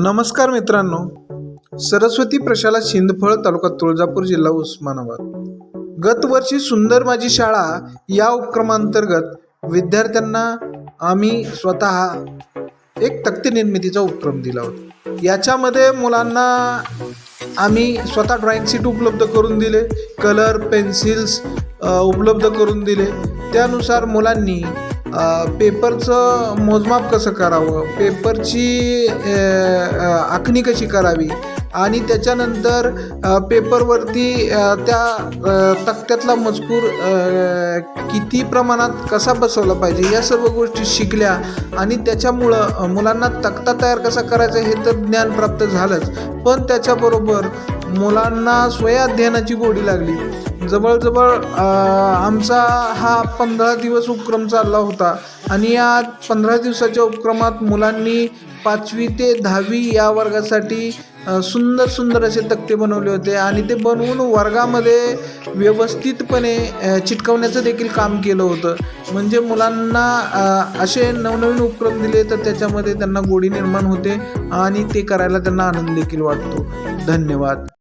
नमस्कार मित्रांनो. सरस्वती प्रशाला शिंदफळ तालुका तुळजापूर जिल्हा उस्मानाबाद. गतवर्षी सुंदर माझी शाळा या उपक्रमांतर्गत विद्यार्थ्यांना आम्ही स्वतः एक तक्ते निर्मितीचा उपक्रम दिला होता. याच्यामध्ये मुलांना आम्ही स्वतः ड्रॉइंग शीट उपलब्ध करून दिले कलर पेन्सिल्स उपलब्ध करून दिले. त्यानुसार मुलांनी पेपरचं मोजमाप कसं करावं? पेपरची आखणी कशी करावी? आणि त्याच्यानंतर पेपरवरती त्या तक्त्यातला मजकूर किती प्रमाणात कसा बसवला पाहिजे? या सर्व गोष्टी शिकल्या आणि त्याच्यामुळं मुलांना तक्ता तयार कसा करायचा हे तर ज्ञान प्राप्त झालंच. पण त्याच्याबरोबर मुलांना स्वयं गोडी लागली. जवळजवळ आमचा हा पंधरा दिवस उपक्रम चालला होता. आणि या पंधरा दिवसाच्या उपक्रमात मुलांनी पाचवी ते दहावी या वर्गासाठी सुंदर सुंदर असे तक्ते बनवले होते. आणि ते बनवून वर्गामध्ये व्यवस्थितपणे चिटकवण्याचं देखील काम केलं होतं. म्हणजे मुलांना असे नवनवीन उपक्रम दिले तर त्याच्यामध्ये त्यांना गोडी निर्माण होते आणि ते करायला त्यांना आनंद देखील वाटतो. धन्यवाद.